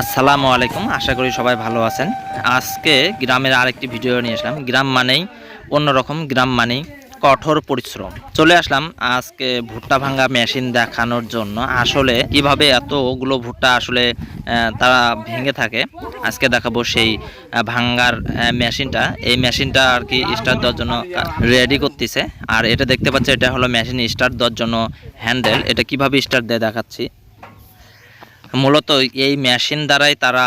আসসালামু আলাইকুম, আশা করি সবাই ভালো আছেন। আজকে গ্রামের আরেকটি ভিডিও নিয়ে আসলাম। গ্রাম মানেই অন্যরকম, গ্রাম মানেই কঠোর পরিশ্রম। চলে আসলাম আজকে ভুট্টা ভাঙ্গা মেশিন দেখানোর জন্য। আসলে কীভাবে এতগুলো ভুট্টা আসলে তারা ভেঙে থাকে, আজকে দেখাবো সেই ভাঙ্গার মেশিনটা। এই মেশিনটা আর কি স্টার্ট দেওয়ার জন্য রেডি করতেছে। আর এটা দেখতে পাচ্ছি, এটা হলো মেশিন স্টার্ট দেওয়ার জন্য হ্যান্ডেল এটা কীভাবে স্টার্ট দেয় দেখাচ্ছি। মূলত এই মেশিন দ্বারাই তারা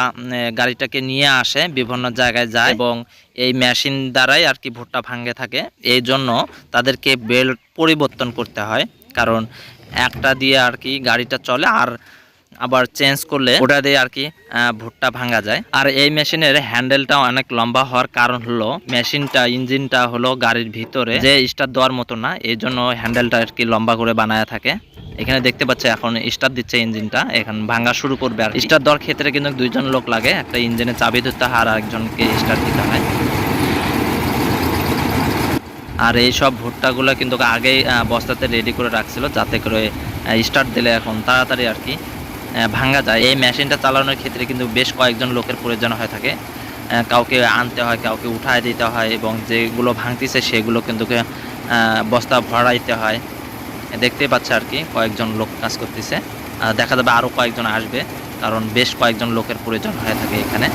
গাড়িটাকে নিয়ে আসে, বিভিন্ন জায়গায় যায় এবং এই মেশিন দ্বারাই আর কি ভুট্টা ভাঙ্গে থাকে। এই জন্য তাদেরকে বেল্ট পরিবর্তন করতে হয়। কারণ একটা দিয়ে আর কি গাড়িটা চলে আর আবার চেঞ্জ করলে ওটা দিয়ে আর কি ভুট্টা ভাঙা যায়। আর এই মেশিনের হ্যান্ডেলটা অনেক লম্বা হওয়ার কারণ হলো, মেশিনটা, ইঞ্জিনটা হলো গাড়ির ভিতরে যে স্টার্ট দেওয়ার মতো না, এই জন্য হ্যান্ডেলটা আর কি লম্বা করে বানায় থাকে। এখানে দেখতে পাচ্ছি এখন স্টার দিচ্ছে ইঞ্জিনটা, এখন ভাঙা শুরু করবে আর স্টার দেওয়ার ক্ষেত্রে কিন্তু দুইজন লোক লাগে, একটা ইঞ্জিনে চাবি ধরতে হয় আর একজনকে স্টার্ট দিতে হয়। আর এই সব ভুট্টাগুলো কিন্তু আগেই বস্তাতে রেডি করে রাখছিল, যাতে করে স্টার্ট দিলে এখন তাড়াতাড়ি আর কি ভাঙা যায়। এই মেশিনটা চালানোর ক্ষেত্রে কিন্তু বেশ কয়েকজন লোকের প্রয়োজন হয়ে থাকে। কাউকে আনতে হয়, কাউকে উঠায় দিতে হয় এবং যেগুলো ভাঙতিছে সেগুলো কিন্তু বস্তা ভরাইতে হয়। দেখতে পাচ্ছে আর কি, কয়েকজন লোক কাজ করতেছে। দেখা যাবে আরও কয়েকজন আসবে, কারণ বেশ কয়েকজন লোকের প্রয়োজন হয়ে থাকে এখানে।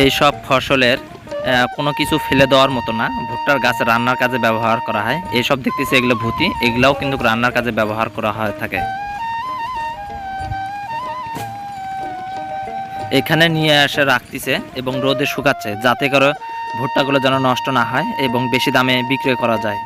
এই সব ফসলের কোনো কিছু ফেলে দেওয়ার মতো না। ভুট্টার গাছ রান্নার কাজে ব্যবহার করা হয়। এইসব দেখতেছি এগুলো ভুতি। এগুলাও কিন্তু রান্নার কাজে ব্যবহার করা হয়ে থাকে। এখানে নিয়ে এসে রাখতেছে এবং রোদে শুকাচ্ছে, যাতে করে ভুট্টাগুলো যেন নষ্ট না হয় এবং বেশি দামে বিক্রয় করা যায়।